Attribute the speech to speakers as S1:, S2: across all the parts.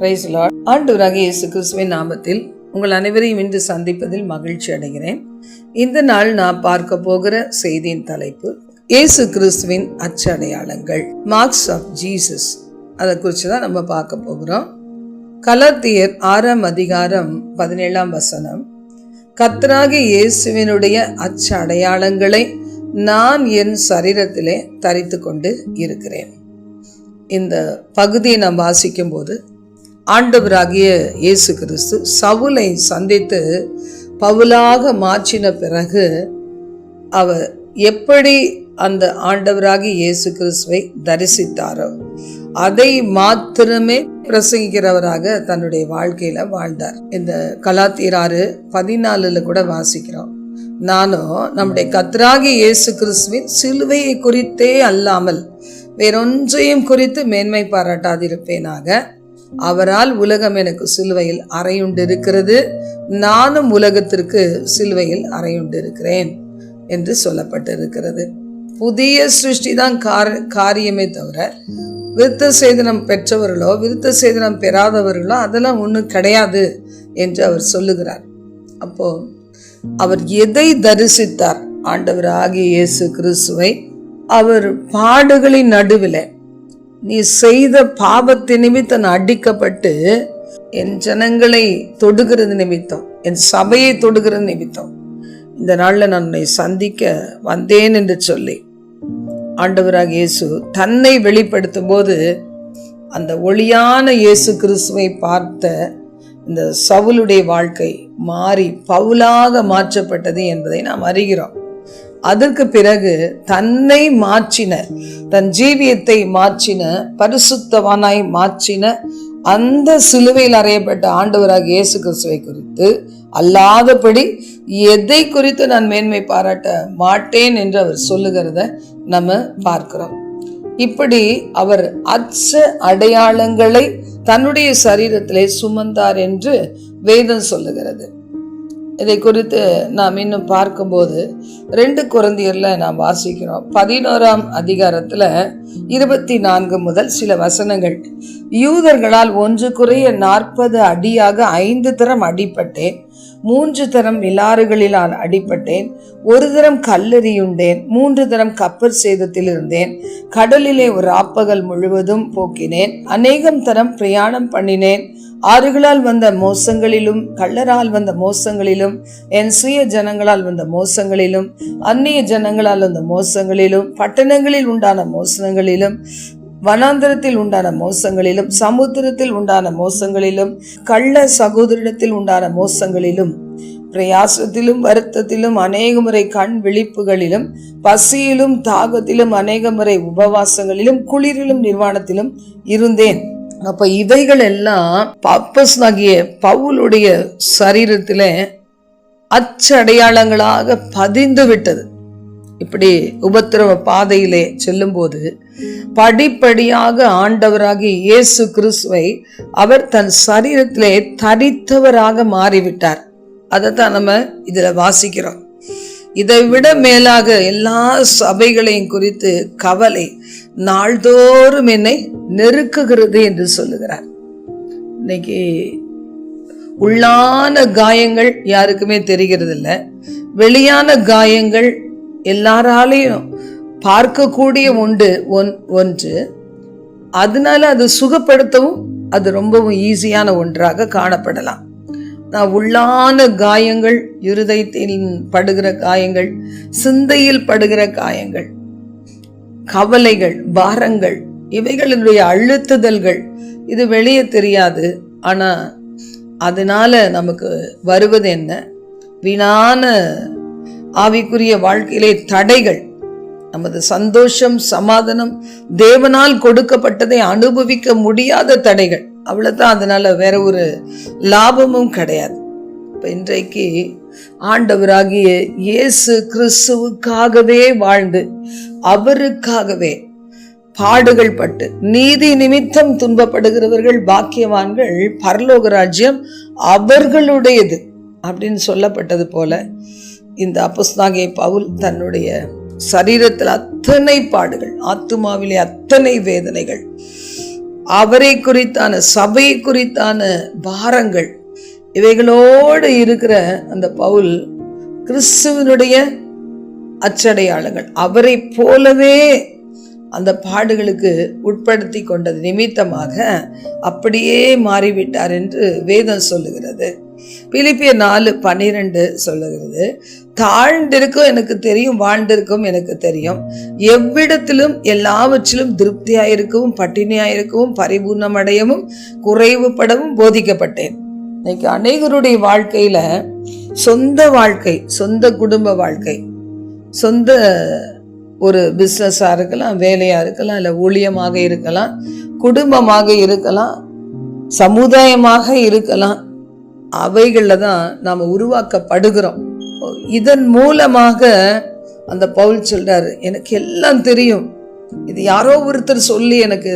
S1: Price Lord ஆண்டவராக இயேசு கிறிஸ்துவின் நாமத்தில் உங்கள் அனைவரையும் இன்று சந்திப்பதில் மகிழ்ச்சி அடைகிறேன். இந்த நாள் நான் பார்க்க போகிற செய்தியின் தலைப்பு இயேசு கிறிஸ்துவின் அச்சடையாளங்கள். மார்க்ஸ் ஆஃப் ஜீசஸ் அதை குறித்து தான் நம்ம பார்க்க போகிறோம். கலத்தியர் ஆறாம் அதிகாரம் பதினேழாம் வசனம். கத்தராகி இயேசுவினுடைய அச்ச அடையாளங்களை நான் என் சரீரத்திலே தரித்து கொண்டு இருக்கிறேன். இந்த பகுதியை நாம் வாசிக்கும்போது ஆண்டவராகிய இயேசு கிறிஸ்து சவுலை சந்தித்து பவுலாக மாற்றின பிறகு அவர் எப்படி அந்த ஆண்டவராகி இயேசு கிறிஸ்துவை தரிசித்தாரோ அதை மாத்திரமே பிரசங்கிக்கிறவராக தன்னுடைய வாழ்க்கையில வாழ்ந்தார். இந்த கலாத்தீராறு பதினாலுல கூட வாசிக்கிறோம். நானும் நம்முடைய கத்ராகி இயேசு கிறிஸ்துவின் சிலுவையை குறித்தே அல்லாமல் வேறொன்றையும் குறித்து மேன்மை பாராட்டாதிருப்பேனாக. அவரால் உலகம் எனக்கு சிலுவையில் அறையுண்டு இருக்கிறது நானும் உலகத்திற்கு சிலுவையில் அறையுண்டு இருக்கிறேன் என்று சொல்லப்பட்டிருக்கிறது. புதிய சிருஷ்டி தான் காரியமே தவிர விருத்த சேதனம் பெற்றவர்களோ விருத்த சேதனம் பெறாதவர்களோ அதெல்லாம் ஒன்றும் கிடையாது என்று அவர் சொல்லுகிறார். அப்போ அவர் எதை தரிசித்தார்? ஆண்டவர் ஆகிய இயேசு கிறிஸ்துவை அவர் பாடுகளின் நடுவில் நீ செய்த பாவத்தை நிமித்தம் நான் அடிக்கப்பட்டு என் ஜனங்களை தொடுகிறது நிமித்தம் என் சபையை தொடுகிறது நிமித்தம். இந்த நாளில் நான் உன்னை சந்திக்க வந்தேன் என்று சொல்லி ஆண்டவராக இயேசு தன்னை வெளிப்படுத்தும் போது அந்த ஒளியான இயேசு கிறிஸ்துவை பார்த்த இந்த சவுளுடைய வாழ்க்கை மாறி பவுலாக மாற்றப்பட்டது என்பதை நாம் அறிகிறோம். அதற்கு பிறகு தன்னை மாற்றின தன் ஜீவியத்தை மாற்றின பரிசுத்தவானாய் மாற்றின அந்த சிலுவையில் அறையப்பட்ட ஆண்டவராக இயேசு கிறிஸ்துவை குறித்து அல்லாதபடி எதை குறித்து நான் மேன்மை பாராட்ட மாட்டேன் என்று அவர் சொல்லுகிறத நம்ம பார்க்கிறோம். இப்படி அவர் அச்ச அடையாளங்களை தன்னுடைய சரீரத்திலே சுமந்தார் என்று வேதம் சொல்லுகிறது. இதை குறித்து நாம் இன்னும் பார்க்கும்போது ரெண்டு குழந்தையரில் நாம் வாசிக்கிறோம். பதினோராம் அதிகாரத்துல இருபத்தி நான்கு முதல் சில வசனங்கள். யூதர்களால் ஒன்று குறைய நாற்பது அடியாக ஐந்து தரம் அடிப்பட்டேன் மூன்று தரம் விலாறுகளிலால் அடிப்பட்டேன் ஒரு தரம் கல்லெறியுண்டேன் மூன்று தரம் கப்பர் சேதத்தில் இருந்தேன். கடலிலே ஒரு ஆப்பகல் முழுவதும் போக்கினேன். அநேகம் தரம் பிரயாணம் பண்ணினேன். ஆறுகளால் வந்த மோசங்களிலும் கள்ளரால் வந்த மோசங்களிலும் என் சுய ஜனங்களால் வந்த மோசங்களிலும் அந்நிய ஜனங்களால் வந்த மோசங்களிலும் பட்டணங்களில் உண்டான மோசங்களிலும் வனாந்திரத்தில் உண்டான மோசங்களிலும் சமுத்திரத்தில் உண்டான மோசங்களிலும் கள்ள சகோதரிடத்தில் உண்டான மோசங்களிலும் பிரயாசத்திலும் வருத்தத்திலும் அநேக முறை கண் விழிப்புகளிலும் பசியிலும் தாகத்திலும் அநேக முறை உபவாசங்களிலும் குளிரிலும் நிர்வாணத்திலும் இருந்தேன். அப்ப இவைகள் எல்லாம் பாப்பஸ் ஆகிய பவுலுடைய சரீரத்தில் அச்சடையாளங்களாக பதிந்து விட்டது. இப்படி உபத்திரவ பாதையிலே செல்லும்போது படிப்படியாக ஆண்டவராகி இயேசு கிறிஸ்துவை அவர் தன் சரீரத்திலே தரித்தவராக மாறிவிட்டார். அதை தான் நம்ம இதில் வாசிக்கிறோம். இதை விட மேலாக எல்லா சபைகளையும் குறித்து கவலை நாள்தோறும் என்னை நெருக்குகிறது என்று சொல்லுகிறார். இன்னைக்கு உள்ளான காயங்கள் யாருக்குமே தெரிகிறது இல்லை வெளியான காயங்கள் எல்லாராலையும் பார்க்கக்கூடிய உண்டு ஒன் ஒன்று. அதனால அது சுகப்படுத்தவும் அது ரொம்பவும் ஈஸியான ஒன்றாக காணப்படலாம். நான் உள்ளான காயங்கள் இருதயத்தில் படுகிற காயங்கள் சிந்தையில் படுகிற காயங்கள் கவலைகள் பாரங்கள் இவைகளினுடைய அழுத்துதல்கள். இது வெளியே தெரியாது. ஆனா அதனால நமக்கு வருவது என்ன? வீணான ஆவிக்குரிய வாழ்க்கையிலே தடைகள். நமது சந்தோஷம் சமாதானம் தேவனால் கொடுக்கப்பட்டதை அனுபவிக்க முடியாத தடைகள். அவ்வளவுதான். அதனால வேற ஒரு லாபமும் கிடையாது. இப்போ இன்றைக்கு ஆண்டவராகிய இயேசு கிறிஸ்துவுக்காகவே வாழ்ந்து அவருக்காகவே பாடுகள் பட்டு நீதி நிமித்தம் துன்பப்படுகிறவர்கள் பாக்கியவான்கள் பரலோக ராஜ்யம் அவர்களுடையது அப்படின்னு சொல்லப்பட்டது போல இந்த அப்புஸ்தாகிய பவுல் தன்னுடைய சரீரத்தில் அத்தனை பாடுகள் ஆத்துமாவிலே அத்தனை வேதனைகள் அவரை குறித்தான சபை குறித்தான பாரங்கள் இவைகளோடு இருக்கிற அந்த பவுல் கிறிஸ்துவனுடைய அச்சடையாளங்கள். அவரை போலவே அந்த பாடுகளுக்கு உட்படுத்தி கொண்டது நிமித்தமாக அப்படியே மாறிவிட்டார் என்று வேதம் சொல்லுகிறது. பிலிப்பிய நாலு பன்னிரெண்டு சொல்லுகிறது. தாழ்ந்திருக்கும் எனக்கு தெரியும் வாழ்ந்திருக்கும் எனக்கு தெரியும். எவ்விடத்திலும் எல்லாவற்றிலும் திருப்தியாயிருக்கவும் பட்டினியாயிருக்கவும் பரிபூர்ணமடையவும் குறைவுபடவும் போதிக்கப்பட்டேன். இன்னைக்கு அநேகருடைய வாழ்க்கையில சொந்த வாழ்க்கை சொந்த குடும்ப வாழ்க்கை சொந்த ஒரு பிஸ்னஸாக இருக்கலாம் வேலையாக இருக்கலாம் இல்லை ஊழியமாக இருக்கலாம் குடும்பமாக இருக்கலாம் சமுதாயமாக இருக்கலாம் அவைகளில் தான் நாம் உருவாக்கப்படுகிறோம். இதன் மூலமாக அந்த பவுல் சொல்றாரு எனக்கு எல்லாம் தெரியும். இது யாரோ ஒருத்தர் சொல்லி எனக்கு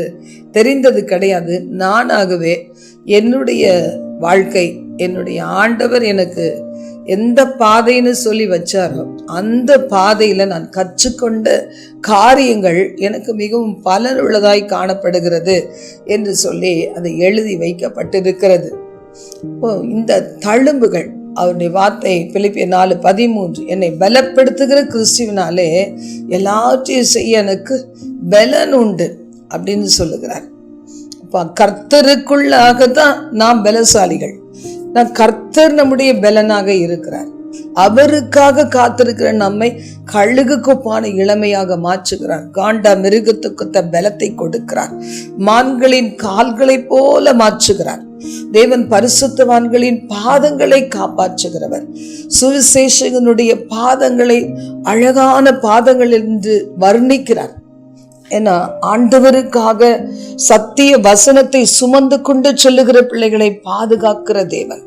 S1: தெரிந்தது கிடையாது. நானாகவே என்னுடைய வாழ்க்கை என்னுடைய ஆண்டவர் எனக்கு எந்த பாதைன்னு சொல்லி வச்சாரோ அந்த பாதையில் நான் கற்றுக்கொண்ட காரியங்கள் எனக்கு மிகவும் பலனுள்ளதாய் காணப்படுகிறது என்று சொல்லி அது எழுதி வைக்கப்பட்டிருக்கிறது. இந்த தழும்புகள் அவருடைய வார்த்தை பிலிப்பிய நாலு பதிமூன்று என்னை பலப்படுத்துகிற கிறிஸ்துவினாலே எல்லாற்றையும் செய்ய எனக்கு பலன் உண்டு அப்படின்னு சொல்லுகிறார். கர்த்தருக்குள்ளாக தான் நாம் பலசாலிகள். நான் கர்த்தர் நம்முடைய பலனாக இருக்கிறார். அவருக்காக காத்திருக்கிற நம்மை கழுகு கொப்பான இளமையாக மாற்றுகிறார். காண்டா மிருகத்துக்கு பலத்தை கொடுக்கிறார். மான்களின் கால்களை போல மாற்றுகிறார். தேவன் பரிசுத்தவான்களின் பாதங்களை காப்பாற்றுகிறவர். சுவிசேஷகனுடைய பாதங்களை அழகான பாதங்கள் என்று வர்ணிக்கிறார். ஏன்னா ஆண்டவருக்காக சத்திய வசனத்தை சுமந்து கொண்டு சொல்லுகிற பிள்ளைகளை பாதுகாக்கிற தேவன்.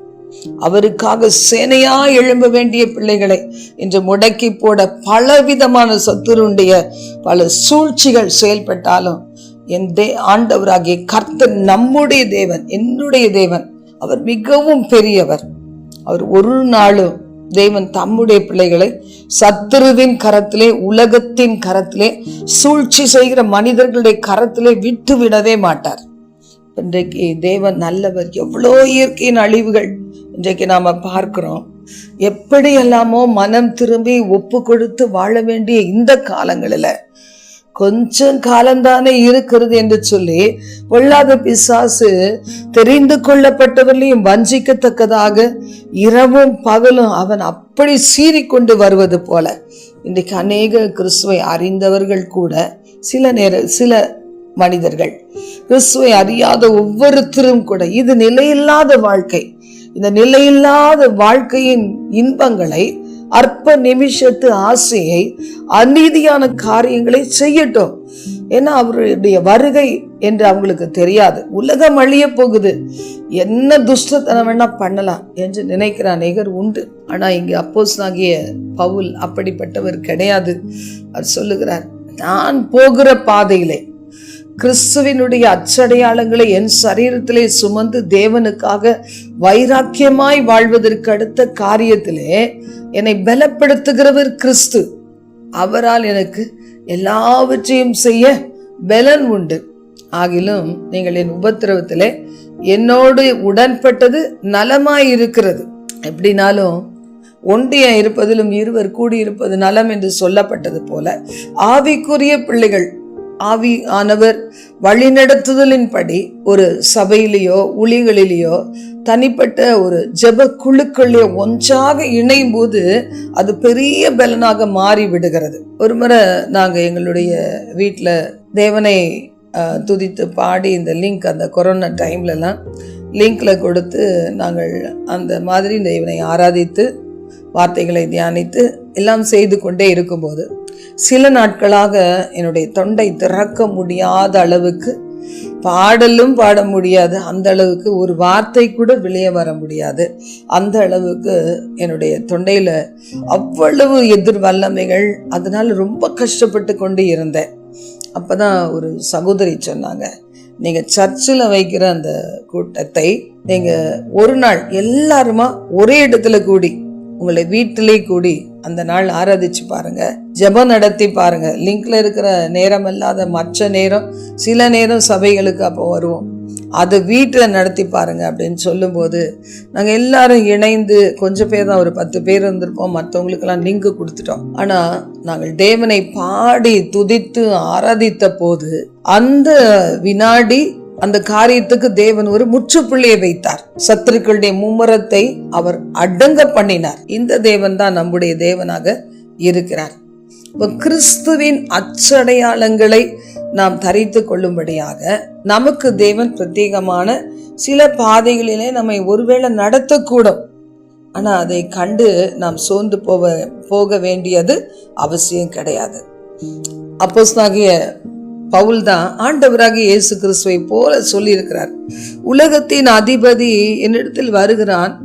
S1: அவருக்காக சேனையா எழும்ப வேண்டிய பிள்ளைகளை இன்று முடக்கி போட பலவிதமான சத்துருடைய பல சூழ்ச்சிகள் செயல்பட்டாலும் என் தே ஆண்டவராகிய கர்த்தர் நம்முடைய தேவன் என்னுடைய தேவன். அவர் மிகவும் பெரியவர். அவர் ஒரு நாளும் தேவன் தம்முடைய பிள்ளைகளை சத்துருவின் கரத்திலே உலகத்தின் கரத்திலே சூழ்ச்சி செய்கிற மனிதர்களுடைய கரத்திலே விட்டு விடவே மாட்டார். இன்றைக்கு தேவன் நல்லவர் எவ்வளோ இயற்கையின் அழிவுகள் இன்றைக்கு நாம் பார்க்கிறோம். எப்படியெல்லாமோ மனம் திரும்பி ஒப்பு கொடுத்து வாழ வேண்டிய இந்த காலங்களில் கொஞ்சம் காலம்தானே இருக்கிறது என்று சொல்லி பொல்லாத பிசாசு தெரிந்து கொள்ளப்பட்டவர்களையும் வஞ்சிக்கத்தக்கதாக இரவும் பகலும் அவன் அப்படி சீறிக்கொண்டு வருவது போல. இன்றைக்கு அநேக கிறிஸ்துவை அறிந்தவர்கள் கூட சில நேர சில மனிதர்கள் கிறிஸ்துவை அறியாத ஒவ்வொருத்தரும் கூட இது நிலையில்லாத வாழ்க்கை. இந்த நிலையில்லாத வாழ்க்கையின் இன்பங்களை அற்ப நிமிஷத்து ஆசையை அநீதியான காரியங்களை செய்யட்டும். ஏன்னா அவருடைய வருகை என்று அவங்களுக்கு தெரியாது. உலகம் அழிய போகுது. என்ன துஷ்டத்தனம் வேணா பண்ணலாம் என்று நினைக்கிற அநேகர் உண்டு. ஆனா இங்க அப்போஸ் ஆகிய பவுல் அப்படிப்பட்டவர் கிடையாது. அவர் சொல்லுகிறார் நான் போகிற பாதையிலே கிறிஸ்துவினுடைய அச்சடையாளங்களை என் சரீரத்திலே சுமந்து தேவனுக்காக வைராக்கியமாய் வாழ்வதற்கு அடுத்த காரியத்திலே என்னை பலப்படுத்துகிறவர் கிறிஸ்து. அவரால் எனக்கு எல்லாவற்றையும் செய்ய பலன் உண்டு. ஆகிலும் நீங்கள் என் உபத்திரவத்திலே என்னோடு உடன்பட்டது நலமாய் இருக்கிறது எப்படினாலும் ஒன்றியா இருப்பதிலும் இருவர் கூடியிருப்பது நலம் என்று சொல்லப்பட்டது போல ஆவிக்குரிய பிள்ளைகள் ஆவி ஆனவர் வழிநடத்துதலின்படி ஒரு சபையிலேயோ உளிகளிலேயோ தனிப்பட்ட ஒரு ஜெப குழுக்கள்லையோ ஒன்றாக இணையும் போது அது பெரிய பலனாக மாறி விடுகிறது ஒரு முறை நாங்கள் எங்களுடைய வீட்டில் தேவனை துதித்து பாடி இந்த லிங்க் அந்த கொரோனா டைம்லலாம் லிங்கில் கொடுத்து நாங்கள் அந்த மாதிரி தேவனை ஆராதித்து வார்த்தைகளை தியானித்து எல்லாம் செய்து கொண்டே இருக்கும்போது சில நாட்களாக என்னுடைய தொண்டை திறக்க முடியாத அளவுக்கு பாடலும் பாட முடியாது. அந்த அளவுக்கு ஒரு வார்த்தை கூட வெளியே வர முடியாது. அந்த அளவுக்கு என்னுடைய தொண்டையில் அவ்வளவு எதிர் வல்லமைகள். அதனால் ரொம்ப கஷ்டப்பட்டு கொண்டு இருந்தேன். அப்போ தான் ஒரு சகோதரி சொன்னாங்க நீங்கள் சர்ச்சில் வைக்கிற அந்த கூட்டத்தை நீங்கள் ஒரு நாள் எல்லாருமா ஒரே இடத்துல கூடி உங்களை வீட்டிலே கூடி அந்த நாள் ஆராதிச்சு பாருங்க. ஜெபம் நடத்தி பாருங்க. லிங்க்ல இருக்கிற நேரம் இல்லாத மற்ற நேரம் சில நேரம் சபைகளுக்கு அப்போ வருவோம். அதை வீட்டில் நடத்தி பாருங்க அப்படின்னு சொல்லும்போது நாங்கள் எல்லாரும் இணைந்து கொஞ்சம் பேர் தான் ஒரு பத்து பேர் இருந்திருப்போம் மற்றவங்களுக்கெல்லாம் லிங்க் கொடுத்துட்டோம். ஆனால் நாங்கள் தேவனை பாடி துதித்து ஆராதித்த போது அந்த வினாடி அந்த காரியத்துக்கு தேவன் ஒரு முற்றுப்புள்ளியை வைத்தார். சத்துருக்களுடைய மும்முரத்தை அவர் அடங்க பண்ணினார். இந்த தேவன் தான் நம்முடைய தேவனாக இருக்கிறார். இப்போ கிறிஸ்துவின் அச்சடையாளங்களை நாம் தரித்து கொள்ளும்படியாக நமக்கு தேவன் பிரத்யேகமான சில பாதைகளிலே நம்மை ஒருவேளை நடத்தக்கூடும். ஆனால் அதை கண்டு நாம் சோர்ந்து போக போக வேண்டியது அவசியம் கிடையாது. அப்போஸ்தாகிய பவுல் தான் ஆண்டவராக இயேசு கிறிஸ்துவை போல சொல்லியிருக்கிறார். உலகத்தின் அதிபதி என்னிடத்தில் வருகிறான்.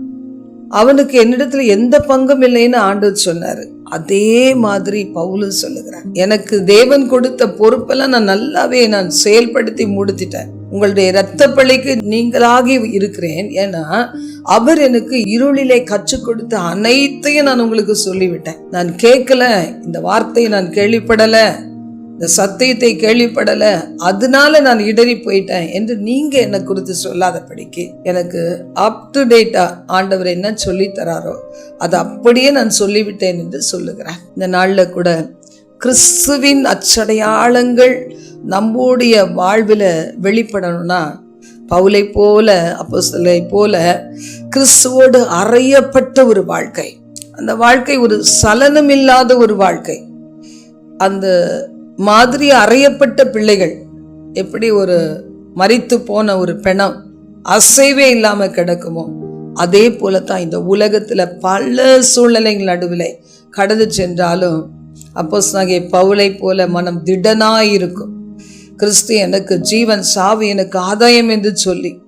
S1: அவனுக்கு என்னிடத்துல எந்த பங்கும் இல்லைன்னு ஆண்டவர் சொன்னார். அதே மாதிரி பவுலும் சொல்லுகிறார். எனக்கு தேவன் கொடுத்த பொறுப்பெல்லாம் நான் நல்லாவே நான் செயல்படுத்தி முடித்திட்டேன். உங்களுடைய இரத்த பழிக்கு நீங்களாகி இருக்கிறேன். ஏன்னா அவர் எனக்கு இருளிலே கற்றுக் கொடுத்த அனைத்தையும் நான் உங்களுக்கு சொல்லிவிட்டேன். நான் கேட்கல இந்த வார்த்தையை நான் கேள்விப்படலை. இந்த சத்தியத்தை கேள்விப்படலை அதனால நான் இடறி போயிட்டேன் என்று நீங்க என்னை குறித்து சொல்லாதபடிக்கு எனக்கு அப் டு டேட்டா ஆண்டவர் என்ன சொல்லி தராரோ அதை அப்படியே நான் சொல்லிவிட்டேன் என்று சொல்லுகிறேன் இந்த நாளில் கூட கிறிஸ்துவின் அச்சடையாளங்கள் நம்முடைய வாழ்வில் வெளிப்படணும்னா பவுலை போல அப்போஸ்தலை போல கிறிஸ்துவோடு அறையப்பட்ட ஒரு வாழ்க்கை. அந்த வாழ்க்கை ஒரு சலனம் இல்லாத ஒரு வாழ்க்கை. அந்த மாதிரி அறையப்பட்ட பிள்ளைகள். எப்படி ஒரு மறித்து போன ஒரு பிணம் அசைவே இல்லாம கிடக்குமோ அதே போலத்தான் இந்த உலகத்துல பல சூழ்நிலைகள் நடுவில் கடந்து சென்றாலும் அப்போஸ் நாங்கள் பவுளை போல மனம் திடனாயிருக்கும் கிறிஸ்து எனக்கு ஜீவன் சாவு எனக்கு ஆதாயம் என்று சொல்லி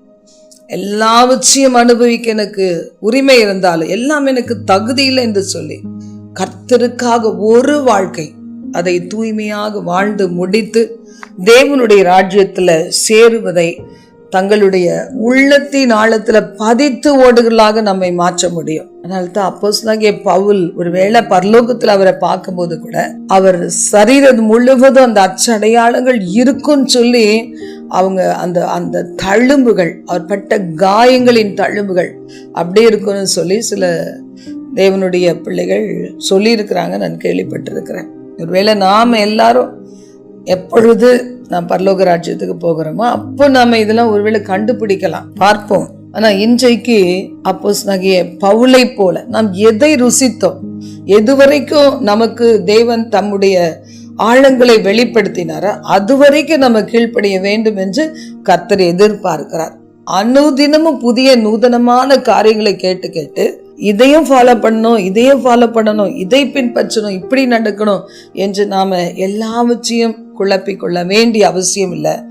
S1: எல்லாவற்றையும் அனுபவிக்க எனக்கு உரிமை இருந்தாலும் எல்லாம் எனக்கு தகுதி இல்லை என்று சொல்லி கர்த்தருக்காக ஒரு வாழ்க்கை அதை தூய்மையாக வாழ்ந்து முடித்து தேவனுடைய ராஜ்யத்தில் சேருவதை தங்களுடைய உள்ளத்தின் ஆழத்தில் பதித்து ஓடுகளாக நம்மை மாற்ற முடியும். அதனால தான் அப்போஸ் பவுல் ஒருவேளை பரலோகத்தில் அவரை பார்க்கும்போது கூட அவர் சரீரம் முழுவதும் அந்த அச்சடையாளங்கள் இருக்குன்னு சொல்லி அவங்க அந்த அந்த தழும்புகள் அவர் பட்ட காயங்களின் தழும்புகள் அப்படியே இருக்கும்னு சொல்லி சில தேவனுடைய பிள்ளைகள் சொல்லியிருக்கிறாங்க நான் கேள்விப்பட்டிருக்கிறேன். ஒருவேளை நாம் எல்லாரும் எப்பொழுது நாம் பரலோக ராஜ்யத்துக்கு போகிறோமோ அப்போ நாம் இதெல்லாம் ஒருவேளை கண்டுபிடிக்கலாம். பார்ப்போம். ஆனால் இன்றைக்கு அப்போஸ் நகைய பவுளை போல நாம் எதை ருசித்தோம்? எதுவரைக்கும் நமக்கு தேவன் தம்முடைய ஆழங்களை வெளிப்படுத்தினாரோ? அதுவரைக்கும் நம்ம கீழ்ப்படிய வேண்டும் என்று கர்த்தர் எதிர்பார்க்கிறார். அனுதினமும் புதிய நூதனமான காரியங்களை கேட்டு கேட்டு இதையும் ஃபாலோ பண்ணணும் இதையும் ஃபாலோ பண்ணணும் இதை பின்பற்றணும் இப்படி நடக்கணும் என்று நாம் எல்லாவற்றையும் குழப்பிக் கொள்ள வேண்டிய அவசியம் இல்லை.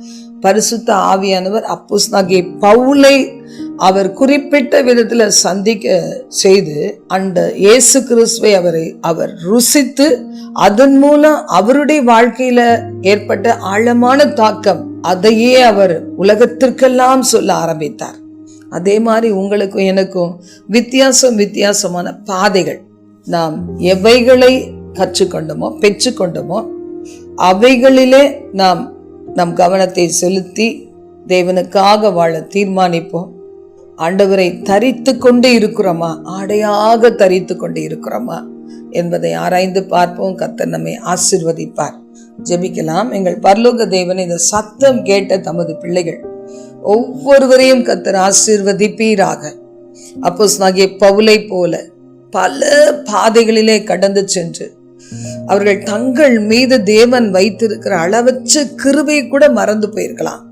S1: பரிசுத்த ஆவியானவர் அப்போஸ் நாகிய பவுலை அவர் குறிப்பிட்ட விதத்தில் சந்திக்க செய்து அந்த இயேசு கிறிஸ்துவை அவரை அவர் ருசித்து அதன் மூலம் அவருடைய வாழ்க்கையில ஏற்பட்ட ஆழமான தாக்கம் அதையே அவர் உலகத்திற்கெல்லாம் சொல்ல ஆரம்பித்தார். அதே மாதிரி உங்களுக்கும் எனக்கும் வித்தியாசம் வித்தியாசமான பாதைகள். நாம் எவைகளை கற்றுக்கொண்டோமோ பெற்றுக்கொண்டோமோ அவைகளிலே நாம் நம் கவனத்தை செலுத்தி தேவனுக்காக வாழ தீர்மானிப்போம். ஆண்டவரை தரித்து கொண்டு இருக்கிறோமா? ஆடையாக தரித்து கொண்டு இருக்கிறோமா? என்பதை ஆராய்ந்து பார்ப்போம். கத்தர் நம்மை ஆசிர்வதிப்பார். ஜெபிக்கலாம். எங்கள் பரலோக தேவன் இந்த சத்தம் கேட்ட தமது பிள்ளைகள் ஒவ்வொருவரையும் கத்தர் ஆசீர்வதிப்பீராக. அப்போ நாகிய பவுலை போல பல பாதைகளிலே கடந்து சென்று அவர்கள் தங்கள் மீது தேவன் வைத்திருக்கிற அளவற்ற கிருவை கூட மறந்து போயிருக்கலாம்.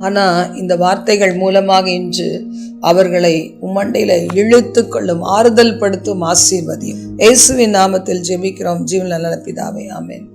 S1: ஆனா இந்த வார்த்தைகள் மூலமாக இன்று அவர்களை உம்மண்டையில இழுத்து கொள்ளும் ஆறுதல் படுத்தும் ஆசீர்வதியும். இயேசுவின் நாமத்தில் ஜெபிக்கிறோம். ஜீவன் நல்ல பிதாவே. ஆமேன்.